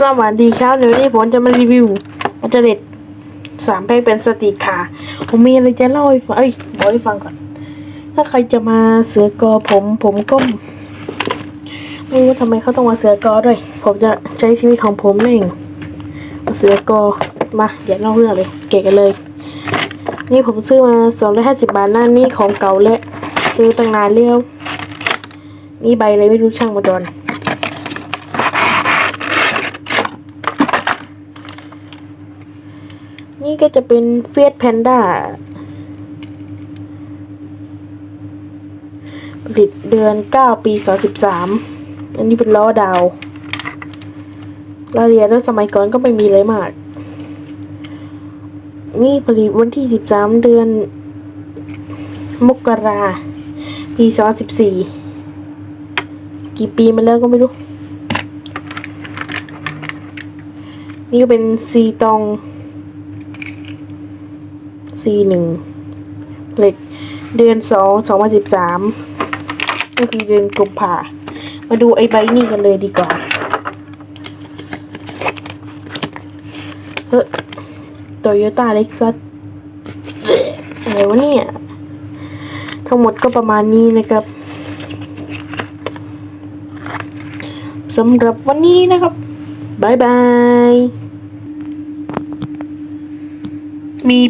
สวัสดีครับเดี๋ยวนี้ผมจะมารีวิวอัจเด็ดสามแพ็คเป็นสตรีทคาร์ผมมีอะไรจะเล่าให้ฟังเอ้ยบอกให้ฟังก่อน ถ้าใครจะมาเสือกอผมผมก็ไม่รู้ทำไมเขาต้องมาเสือกอด้วย ผมจะใช้ชีวิตของผมเองมาเสือกอมาเดี๋ยวเล่าเรื่องเลย เก่กันเลย นี่ผมซื้อมาสองร้อยห้าสิบบาทหน้านี่ของเก่าและซื้อตั้งนานเลี้ยวนี่ใบอะไรไม่รู้ช่างมาดอน นี่ก็จะเป็นเฟีย p แพนด้าผลิตเดือน9ปี2013อันนี้เป็นล้อดาวรายละเอียดแล้วสมัยก่อนก็ไม่มีอะไรมาก นี่ผลิตวันที่13เดือน มกราปี2014กี่ปีมาแล้วก็ไม่รู้ นี่ก็เป็นซีตอง C หนึ่งเหล็กเดือนสองสองพันสิบสามก็คือเดือนกุมภามาดูไอ้ใบนี่กันเลยดีกว่าเฮ้โตโยต้าเล็กซัสอะไรวะเนี่ย ทั้งหมดก็ประมาณนี้นะครับสำหรับวันนี้นะครับบายบาย มี